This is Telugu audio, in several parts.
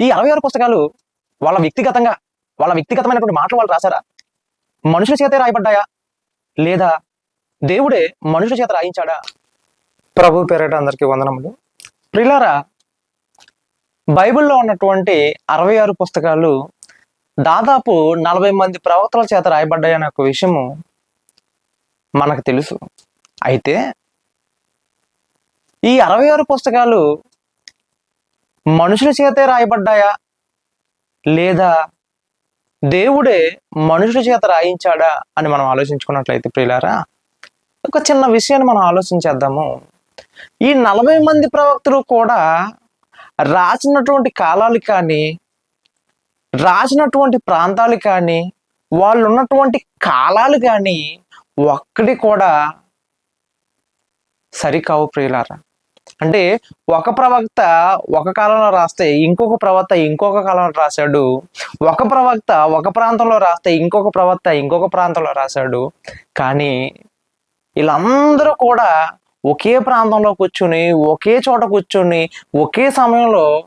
ఈ అరవై ఆరు పుస్తకాలు వాళ్ళ వ్యక్తిగతంగా వాళ్ళ వ్యక్తిగతమైనటువంటి మాటలు వాళ్ళు రాశారా? మనుషుల చేతే రాయబడ్డాయా? లేదా దేవుడే మనుషుల చేత రాయించాడా? ప్రభు పేరట అందరికీ వందనములు. ప్రిలారా బైబిల్లో ఉన్నటువంటి అరవై ఆరు పుస్తకాలు దాదాపు నలభై మంది ప్రవక్తల చేత రాయబడ్డాయనే ఒక విషయము మనకు తెలుసు. అయితే ఈ అరవై ఆరు పుస్తకాలు మనుషుల చేతే రాయబడ్డాయా? లేదా దేవుడే మనుషుల చేత రాయించాడా అని మనం ఆలోచించుకున్నట్లయితే ప్రియులారా ఒక చిన్న విషయాన్ని మనం ఆలోచించేద్దాము. ఈ నలభై మంది ప్రవక్తలు కూడా రాసినటువంటి కాలాలు కానీ రాసినటువంటి ప్రాంతాలు కానీ వాళ్ళు ఉన్నటువంటి కాలాలు కానీ ఒక్కడి కూడా సరికావు ప్రియులారా. అంటే ఒక ప్రవక్త ఒక కాలంలో రాస్తే ఇంకొక ప్రవక్త ఇంకొక కాలంలో రాశాడు. ఒక ప్రవక్త ఒక ప్రాంతంలో రాస్తే ఇంకొక ప్రవక్త ఇంకొక ప్రాంతంలో రాశాడు. కానీ వీళ్ళందరూ కూడా ఒకే ప్రాంతంలో కూర్చుని ఒకే చోట కూర్చొని ఒకే సమయంలో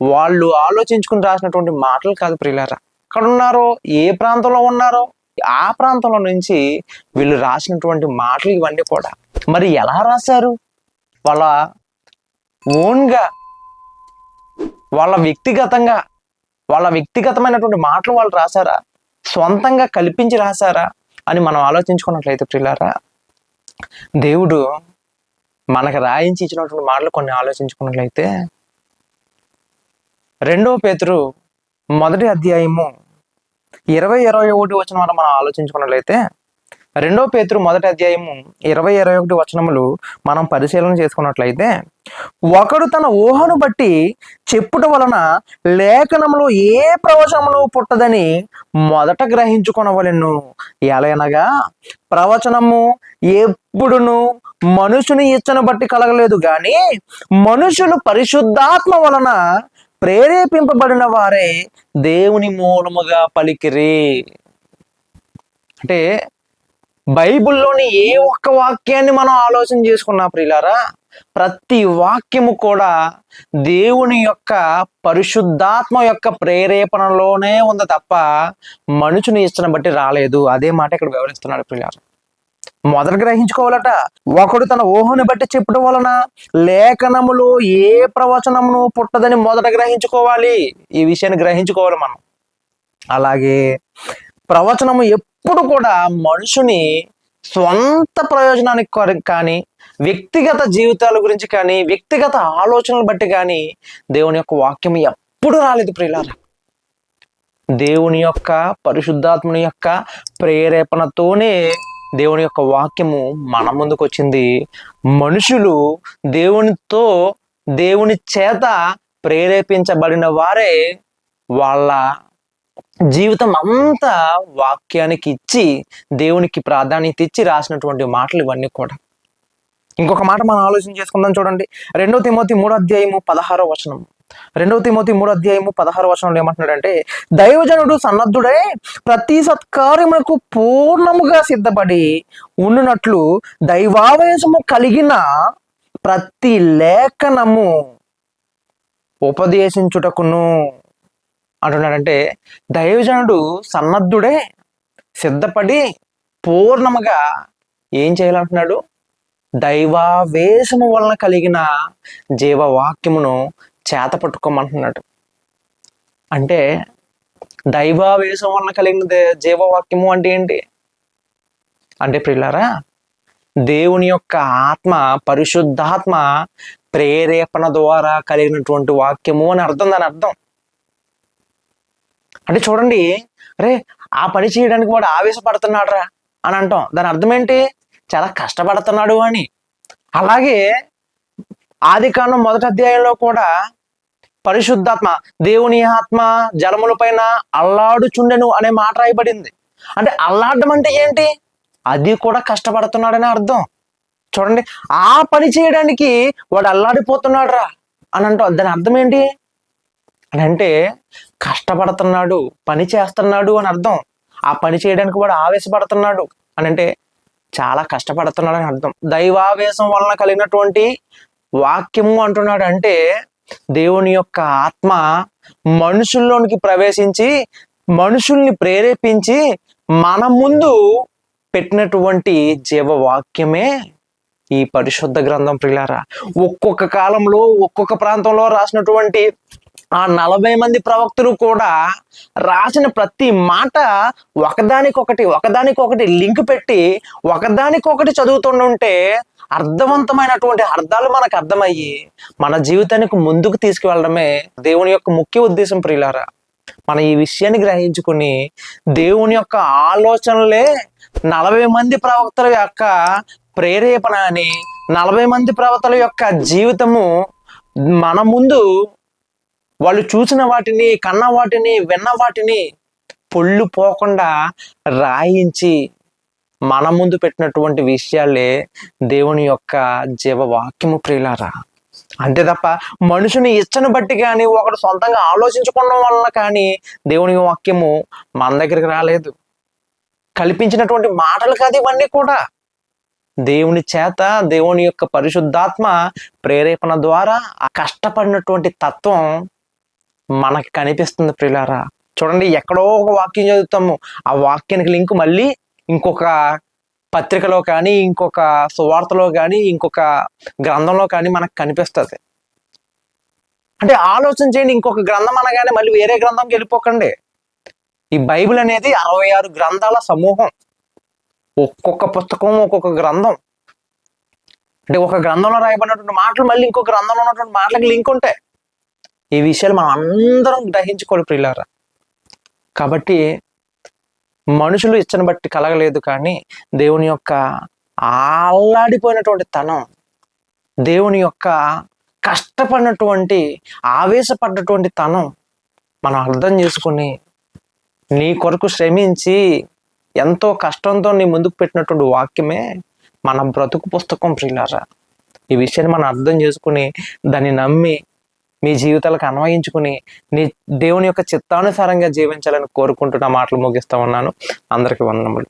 వాళ్ళు ఆలోచించుకుని రాసినటువంటి మాటలు కాదు ప్రియులారా. ఎక్కడ ఉన్నారో ఏ ప్రాంతంలో ఉన్నారో ఆ ప్రాంతంలో నుంచి వీళ్ళు రాసినటువంటి మాటలు ఇవన్నీ కూడా. మరి ఎలా రాశారు? వాళ్ళ ఓన్గా వాళ్ళ వ్యక్తిగతంగా వాళ్ళ వ్యక్తిగతమైనటువంటి మాటలు వాళ్ళు రాశారా? సొంతంగా కల్పించి రాశారా? అని మనం ఆలోచించుకున్నట్లయితే ప్రియులారా దేవుడు మనకు రాయించి ఇచ్చినటువంటి మాటలు కొన్ని ఆలోచించుకున్నట్లయితే రెండవ పేతురు మొదటి అధ్యాయము ఇరవై ఇరవై ఒకటి వచ్చిన మనం మనం ఆలోచించుకున్నట్లయితే రెండో పేతురు మొదటి అధ్యాయము ఇరవై ఇరవై ఒకటి వచనములు మనం పరిశీలన చేసుకున్నట్లయితే ఒకడు తన ఊహను బట్టి చెప్పుట వలన లేఖనములో ఏ ప్రవచనములు పుట్టదని మొదట గ్రహించుకొనవలెను. ఎలయనగా ప్రవచనము ఎప్పుడును మనుషుని ఇచ్చను బట్టి కలగలేదు కానీ మనుషులు పరిశుద్ధాత్మ వలన ప్రేరేపింపబడిన వారే దేవుని మూలముగా పలికిరి. అంటే బైబిల్లోని ఏ ఒక్క వాక్యాన్ని మనం ఆలోచన చేసుకున్నా ప్రియులారా ప్రతి వాక్యము కూడా దేవుని యొక్క పరిశుద్ధాత్మ యొక్క ప్రేరేపణలోనే ఉంది తప్ప మనుషుని ఇష్టం బట్టి రాలేదు. అదే మాట ఇక్కడ వివరిస్తున్నాడు ప్రియులారా. మొదట గ్రహించుకోవాలట ఒకడు తన ఊహను బట్టి చెప్పడం వలన లేఖనములో ఏ ప్రవచనమును పుట్టదని మొదట గ్రహించుకోవాలి. ఈ విషయాన్ని గ్రహించుకోవాలి మనం. అలాగే ప్రవచనము ఎప్పుడు కూడా మనుషుని స్వంత ప్రయోజనానికి కానీ వ్యక్తిగత జీవితాల గురించి కానీ వ్యక్తిగత ఆలోచనలు బట్టి కానీ దేవుని యొక్క వాక్యం ఎప్పుడు రాలేదు ప్రియులారా. దేవుని యొక్క పరిశుద్ధాత్మని యొక్క ప్రేరేపణతోనే దేవుని యొక్క వాక్యము మన ముందుకు వచ్చింది. మనుషులు దేవునితో దేవుని చేత ప్రేరేపించబడిన వారే వాళ్ళ జీవితం అంతా వాక్యానికి ఇచ్చి దేవునికి ప్రాధాన్యత ఇచ్చి రాసినటువంటి మాటలు ఇవన్నీ కూడా. ఇంకొక మాట మనం ఆలోచన చేసుకుందాం చూడండి. రెండవ తిమోతి మూడో అధ్యాయము పదహారో వచనం. రెండవ తిమోతి మూడో అధ్యాయము పదహారో వచనంలో ఏమంటున్నాడంటే దైవజనుడు సన్నద్ధుడే ప్రతి సత్కార్యములకు పూర్ణముగా సిద్ధపడి ఉండునట్లు దైవావేశము కలిగిన ప్రతి లేఖనము ఉపదేశించుటకును అంటున్నాడంటే దైవజనుడు సన్నద్ధుడే సిద్ధపడి పూర్ణముగా ఏం చేయాలంటున్నాడు? దైవావేశము వలన కలిగిన జీవవాక్యమును చేత పట్టుకోమంటున్నాడు. అంటే దైవావేశం వలన కలిగిన జీవవాక్యము అంటే ఏంటి? అంటే ప్రియులారా దేవుని యొక్క ఆత్మ పరిశుద్ధాత్మ ప్రేరేపణ ద్వారా కలిగినటువంటి వాక్యము అని అర్థం దాని అర్థం. అంటే చూడండి రే ఆ పని చేయడానికి వాడు ఆవేశపడుతున్నాడు రా అని అంటాం. దాని అర్థం ఏంటి? చాలా కష్టపడుతున్నాడు అని. అలాగే ఆది కాండం మొదటి అధ్యాయంలో కూడా పరిశుద్ధాత్మ దేవుని ఆత్మ జలముల పైన అల్లాడుచుండెను అనే మాట రాయబడింది. అంటే అల్లాడడం అంటే ఏంటి? అది కూడా కష్టపడుతున్నాడని అర్థం. చూడండి ఆ పని చేయడానికి వాడు అల్లాడిపోతున్నాడు రా అని అంటాం. దాని అర్థం ఏంటి? అని అంటే కష్టపడుతున్నాడు పని చేస్తున్నాడు అని అర్థం. ఆ పని చేయడానికి కూడా ఆవేశపడుతున్నాడు అని అంటే చాలా కష్టపడుతున్నాడు అని అర్థం. దైవావేశం వలన కలిగినటువంటి వాక్యము అంటున్నాడు అంటే దేవుని యొక్క ఆత్మ మనుషుల్లోనికి ప్రవేశించి మనుషుల్ని ప్రేరేపించి మన ముందు పెట్టినటువంటి జీవవాక్యమే ఈ పరిశుద్ధ గ్రంథం ప్రిలారా ఒక్కొక్క కాలంలో ఒక్కొక్క ప్రాంతంలో రాసినటువంటి ఆ నలభై మంది ప్రవక్తలు కూడా రాసిన ప్రతి మాట ఒకదానికొకటి ఒకదానికొకటి లింక్ పెట్టి ఒకదానికొకటి చదువుతుంటే అర్థవంతమైనటువంటి అర్థాలు మనకు అర్థమయ్యి మన జీవితానికి ముందుకు తీసుకువెళ్ళడమే దేవుని యొక్క ముఖ్య ఉద్దేశం ప్రియులారా. మనం ఈ విషయాన్ని గ్రహించుకుని దేవుని యొక్క ఆలోచనలే నలభై మంది ప్రవక్తల యొక్క ప్రేరేపణ అని నలభై మంది ప్రవక్తల యొక్క జీవితము మన ముందు వాళ్ళు చూసిన వాటిని కన్న వాటిని విన్న వాటిని పొళ్ళు పోకుండా రాయించి మన ముందు పెట్టినటువంటి విషయాలే దేవుని యొక్క జీవవాక్యము ప్రియులారా. అంతే తప్ప మనుషుని ఇచ్చను బట్టి కానీ ఒకడు సొంతంగా ఆలోచించుకోవడం వలన కానీ దేవుని వాక్యము మన దగ్గరికి రాలేదు. కల్పించినటువంటి మాటలు కాదు ఇవన్నీ కూడా. దేవుని చేత దేవుని యొక్క పరిశుద్ధాత్మ ప్రేరేపణ ద్వారా ఆ కష్టపడినటువంటి తత్వం మనకి కనిపిస్తుంది ప్రియులారా చూడండి ఎక్కడో ఒక వాక్యం చదువుతాము. ఆ వాక్యానికి లింక్ మళ్ళీ ఇంకొక పత్రికలో కానీ ఇంకొక సువార్తలో కానీ ఇంకొక గ్రంథంలో కానీ మనకు కనిపిస్తుంది. అంటే ఆలోచన చేయండి ఇంకొక గ్రంథం అనగానే మళ్ళీ వేరే గ్రంథంకి వెళ్ళిపోకండి. ఈ బైబిల్ అనేది అరవై ఆరు గ్రంథాల సమూహం. ఒక్కొక్క పుస్తకం ఒక్కొక్క గ్రంథం. అంటే ఒక గ్రంథంలో రాయబడినటువంటి మాటలు మళ్ళీ ఇంకొక గ్రంథంలో ఉన్నటువంటి మాటలకు లింక్ ఉంటాయి. ఈ విషయాలు మనం అందరం గ్రహించుకోవాలి ప్రియులారా. కాబట్టి మనుషులు ఇచ్చని బట్టి కలగలేదు కానీ దేవుని యొక్క ఆల్లాడిపోయినటువంటి తనం దేవుని యొక్క కష్టపడినటువంటి ఆవేశపడ్డటువంటి తనం మనం అర్థం చేసుకుని నీ కొరకు శ్రమించి ఎంతో కష్టంతో నీ ముందుకు పెట్టినటువంటి వాక్యమే మన బ్రతుకు పుస్తకం ప్రియులారా. ఈ విషయాన్ని మనం అర్థం చేసుకుని దాన్ని నమ్మి మీ జీవితాలకు అన్వయించుకుని నీ దేవుని యొక్క చిత్తానుసారంగా జీవించాలని కోరుకుంటున్న మాటలు ముగిస్తా ఉన్నాను. అందరికీ వందనములు.